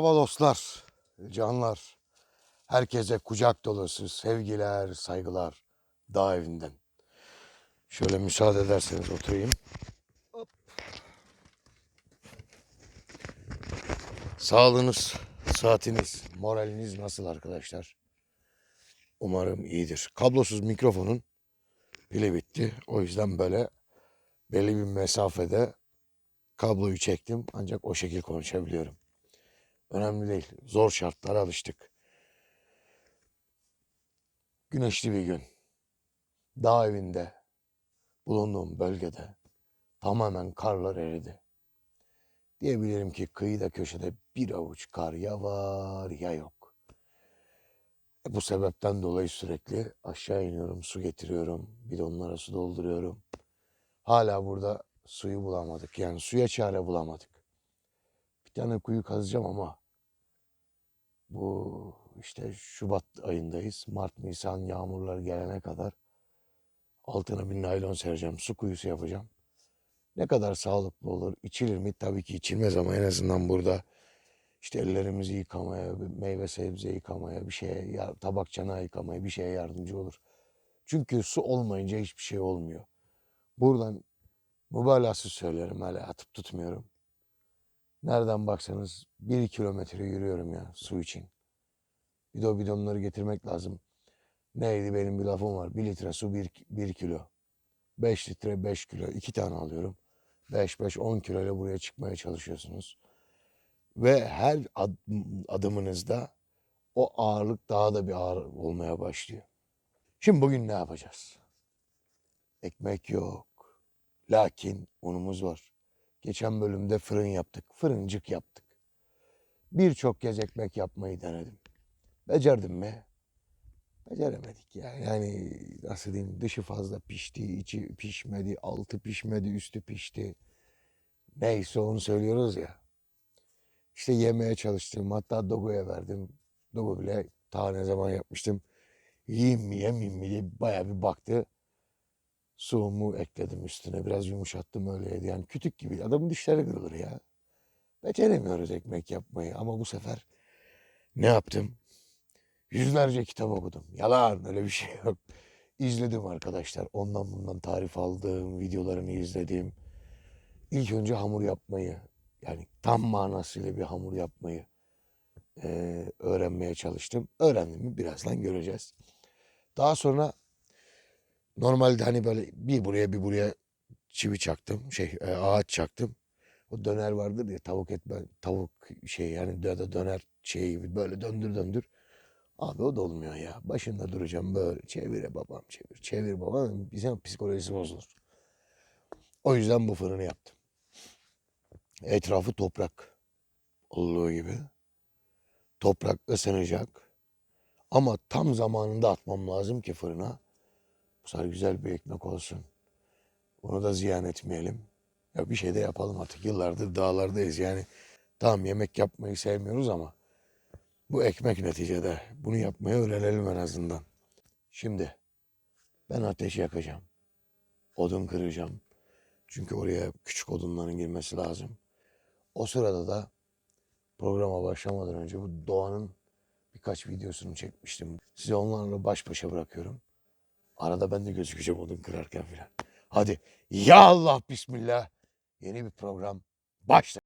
Merhaba dostlar, canlar. Herkese kucak dolusu sevgiler, saygılar dağ evinden. Şöyle müsaade ederseniz oturayım. Hop. Sağlığınız, saatiniz, moraliniz nasıl arkadaşlar? Umarım iyidir. Kablosuz mikrofonun pili bitti. O yüzden böyle belli bir mesafede kabloyu çektim. Ancak o şekil konuşabiliyorum. Önemli değil. Zor şartlara alıştık. Güneşli bir gün. Dağ evinde bulunduğum bölgede tamamen karlar eridi. Diyebilirim ki kıyıda köşede bir avuç kar ya var ya yok. E bu sebepten dolayı sürekli aşağı iniyorum, su getiriyorum, bidonlara su dolduruyorum. Hala burada suyu bulamadık. Yani suya çare bulamadık. Bir tane kuyu kazacağım ama bu işte Şubat ayındayız. Mart, Nisan yağmurlar gelene kadar altına bir naylon sereceğim. Su kuyusu yapacağım. Ne kadar sağlıklı olur, içilir mi? Tabii ki içilmez ama en azından burada işte ellerimizi yıkamaya, meyve sebze yıkamaya, bir şeye, tabak çanağı yıkamaya bir şeye yardımcı olur. Çünkü su olmayınca hiçbir şey olmuyor. Buradan mübalağasız söylerim hala atıp tutmuyorum. Nereden baksanız bir kilometre yürüyorum ya su için. Bir de o bidonları getirmek lazım. Neydi benim bir lafım var. Bir litre su bir, bir kilo. Beş litre beş kilo. iki tane alıyorum. Beş beş on kilo ile buraya çıkmaya çalışıyorsunuz. Ve her ad- adımınızda o ağırlık daha da bir ağır olmaya başlıyor. Şimdi bugün ne yapacağız? Ekmek yok. Lakin unumuz var. Geçen bölümde fırın yaptık. Fırıncık yaptık. Birçok kez ekmek yapmayı denedim. Becerdim mi? Beceremedik ya. Yani nasıl diyeyim dışı fazla pişti, içi pişmedi, altı pişmedi, üstü pişti. Neyse onu söylüyoruz ya. İşte yemeye çalıştım. Hatta Dogo'ya verdim. Dogo bile ta ne zaman yapmıştım. Yiyeyim mi yemeyeyim mi diye bayağı bir baktı. Soğumu ekledim üstüne. Biraz yumuşattım öyleydi. Yani kütük gibi. Adamın dişleri kırılır ya. Beceremiyoruz ekmek yapmayı. Ama bu sefer ne yaptım? Yüzlerce kitap okudum. Yalan öyle bir şey yok. İzledim arkadaşlar. Ondan bundan tarif aldım. Videolarını izledim. İlk önce hamur yapmayı yani tam manasıyla bir hamur yapmayı eee, öğrenmeye çalıştım. Öğrendim mi birazdan göreceğiz. Daha sonra normalde hani böyle bir buraya bir buraya çivi çaktım. Şey e, ağaç çaktım. O döner vardır ya tavuk et tavuk şey yani ya döner şey böyle döndür döndür. Abi o da olmuyor ya. Başında duracağım böyle. Çevire babam çevir. Çevir babam. Bizim psikolojisi bozulur. O yüzden bu fırını yaptım. Etrafı toprak. Olduğu gibi. Toprak ısınacak. Ama tam zamanında atmam lazım ki fırına. Bu sefer güzel bir ekmek olsun. Onu da ziyan etmeyelim. Ya bir şey de yapalım artık. Yıllardır dağlardayız. Yani tamam yemek yapmayı sevmiyoruz ama bu ekmek neticede. Bunu yapmayı öğrenelim en azından. Şimdi ben ateş yakacağım. Odun kıracağım. Çünkü oraya küçük odunların girmesi lazım. O sırada da programa başlamadan önce bu doğanın birkaç videosunu çekmiştim. Size onlarla baş başa bırakıyorum. Arada ben de gözükeceğim odun kırarken filan. Hadi ya Allah bismillah. Yeni bir program başla.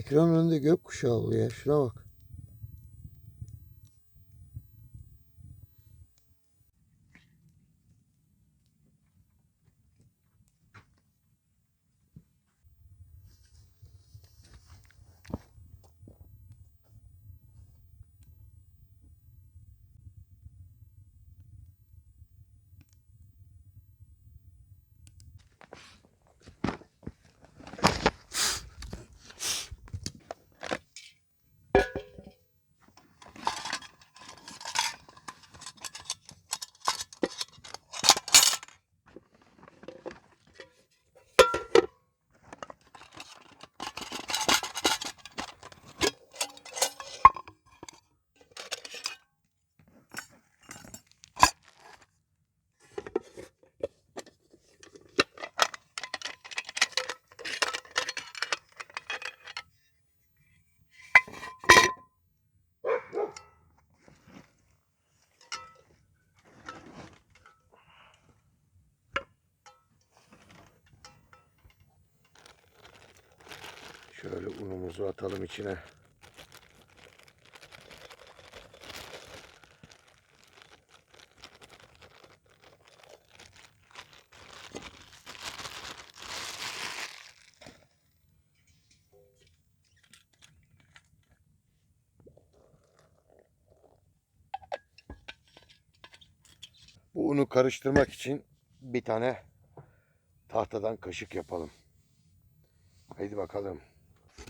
Ekranın önünde gökkuşağı oluyor ya. Şuna bak. Unumuzu atalım içine. Bu unu karıştırmak için bir tane tahtadan kaşık yapalım. Haydi bakalım.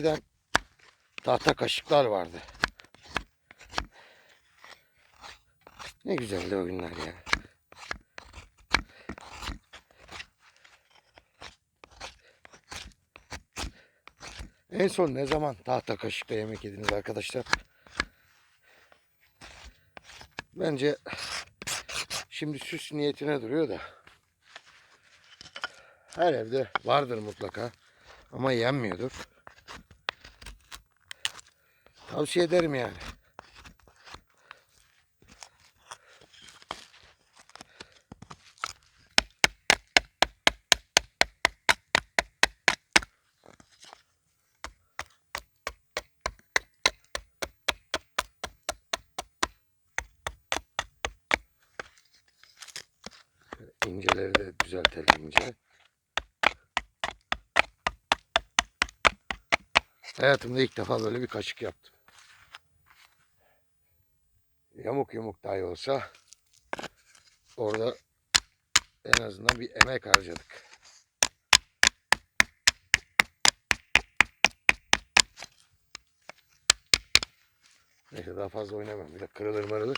Eskiden tahta kaşıklar vardı. Ne güzeldi o günler ya. En son ne zaman tahta kaşıkla yemek yediniz arkadaşlar? Bence şimdi süs niyetine duruyor da. Her evde vardır mutlaka. Ama yenmiyordur. Tavsiye ederim yani. İnceleri de düzeltelim ince. Hayatımda ilk defa böyle bir kaşık yaptım. Yamuk yumuk dahi olsa orada en azından bir emek harcadık. Neyse daha fazla oynamam. Bir de kırılır mırılır.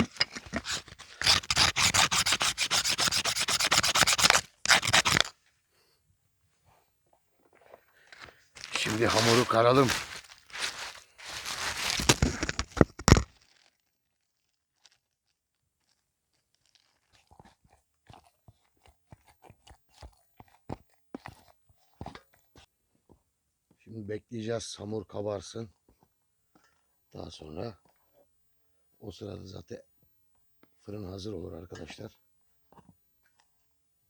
Şimdi hamuru karalım. Şimdi bekleyeceğiz hamur kabarsın. Daha sonra o sırada zaten fırın hazır olur arkadaşlar.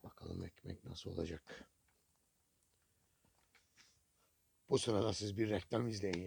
Bakalım ekmek nasıl olacak. Bu sırada siz bir reklam izleyin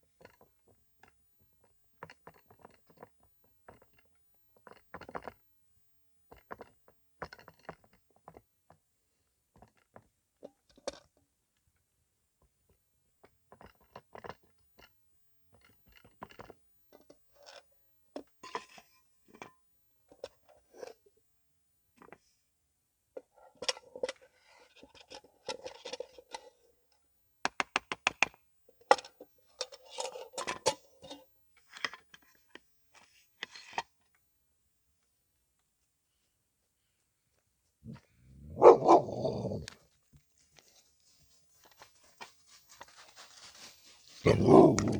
ya.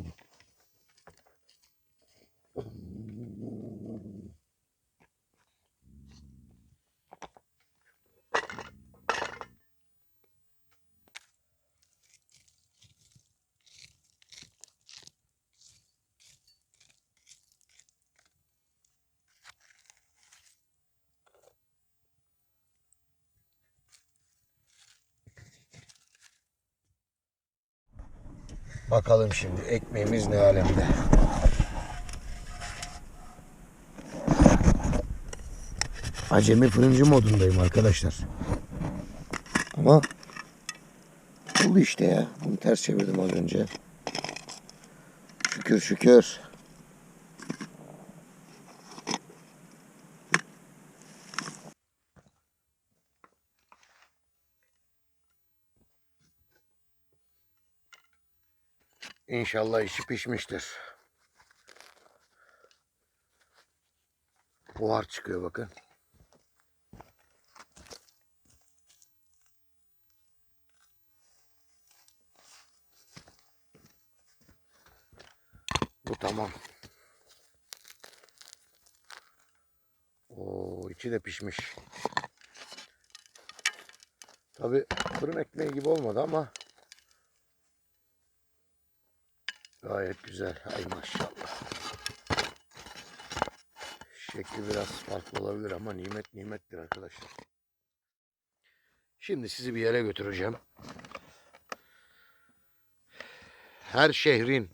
Bakalım şimdi ekmeğimiz ne alemde. Acemi fırıncı modundayım arkadaşlar. Ama oldu işte ya. Bunu ters çevirdim az önce. Şükür şükür. İnşallah işi pişmiştir. Buhar çıkıyor bakın. Bu tamam. Oo, içi de pişmiş. Tabi fırın ekmeği gibi olmadı ama gayet güzel. Ay maşallah. Şekli biraz farklı olabilir ama nimet nimettir arkadaşlar. Şimdi sizi bir yere götüreceğim. Her şehrin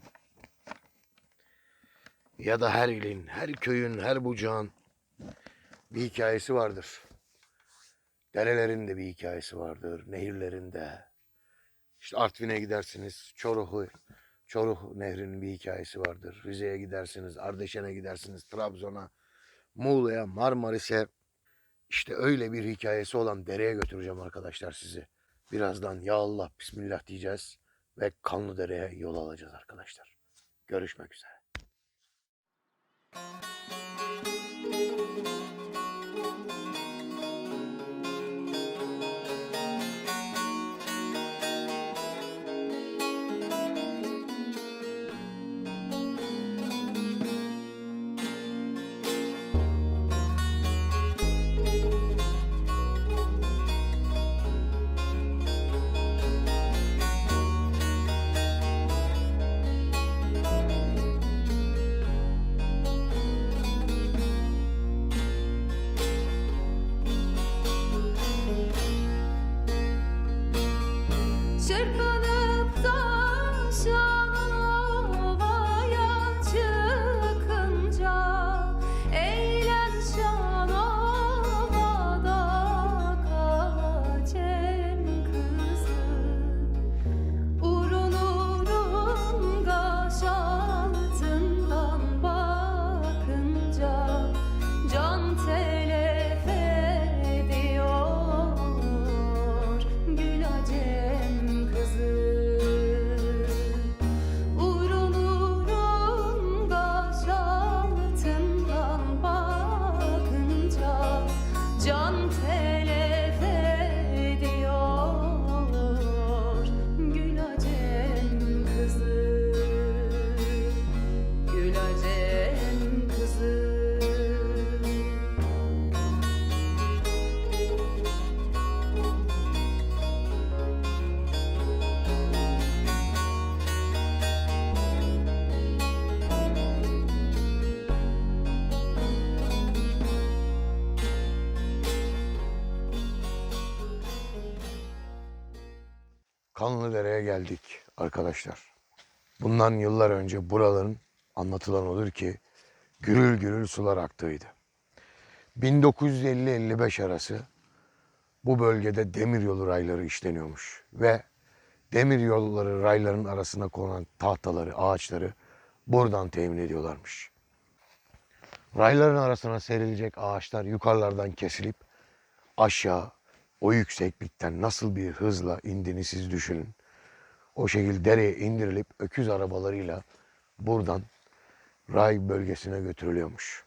ya da her ilin, her köyün, her bucağın bir hikayesi vardır. Derelerin de bir hikayesi vardır, nehirlerin de. İşte Artvin'e gidersiniz, Çoruh'u, Çoruh Nehri'nin bir hikayesi vardır. Rize'ye gidersiniz, Ardeşen'e gidersiniz, Trabzon'a, Muğla'ya, Marmaris'e. İşte öyle bir hikayesi olan dereye götüreceğim arkadaşlar sizi. Birazdan ya Allah Bismillah diyeceğiz ve Kanlıdere'ye yol alacağız arkadaşlar. Görüşmek üzere. Çırpınıp Kanlıdere'ye geldik arkadaşlar. Bundan yıllar önce buraların anlatılan odur ki gürül gürül sular aktığıydı. 1950-55 arası bu bölgede demir yolu rayları işleniyormuş ve demir yolları rayların arasına konan tahtaları, ağaçları buradan temin ediyorlarmış. Rayların arasına serilecek ağaçlar yukarılardan kesilip aşağı o yükseklikten nasıl bir hızla indiğini siz düşünün. O şekilde dereye indirilip öküz arabalarıyla buradan ray bölgesine götürülüyormuş.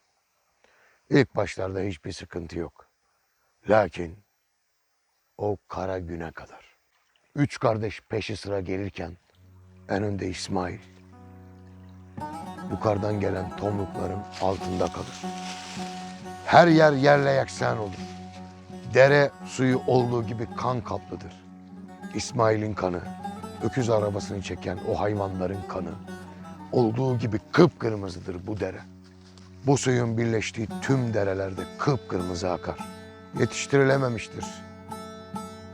İlk başlarda hiçbir sıkıntı yok. Lakin o kara güne kadar. Üç kardeş peşi sıra gelirken en önde İsmail. Yukarıdan gelen tomrukların altında kalır. Her yer yerle yeksan olur. Dere suyu olduğu gibi kan kaplıdır. İsmail'in kanı, öküz arabasını çeken o hayvanların kanı, olduğu gibi kıpkırmızıdır bu dere. Bu suyun birleştiği tüm derelerde kıpkırmızı akar. Yetiştirilememiştir.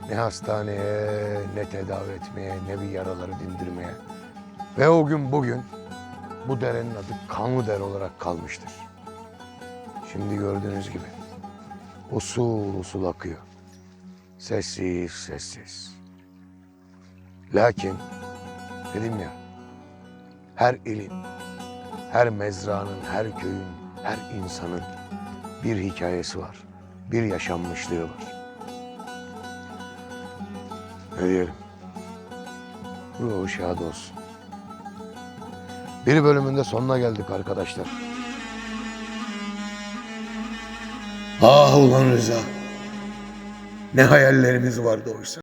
Ne hastaneye, ne tedavi etmeye, ne bir yaraları dindirmeye. Ve o gün bugün bu derenin adı kanlı dere olarak kalmıştır. Şimdi gördüğünüz gibi usul usul akıyor. Sessiz sessiz. Lakin dedim ya her ilin, her mezranın, her köyün, her insanın bir hikayesi var. Bir yaşanmışlığı var. Ne diyelim? Ruhu şad olsun. Bir bölümünde sonuna geldik arkadaşlar. Ah ulan Rıza. Ne hayallerimiz vardı oysa.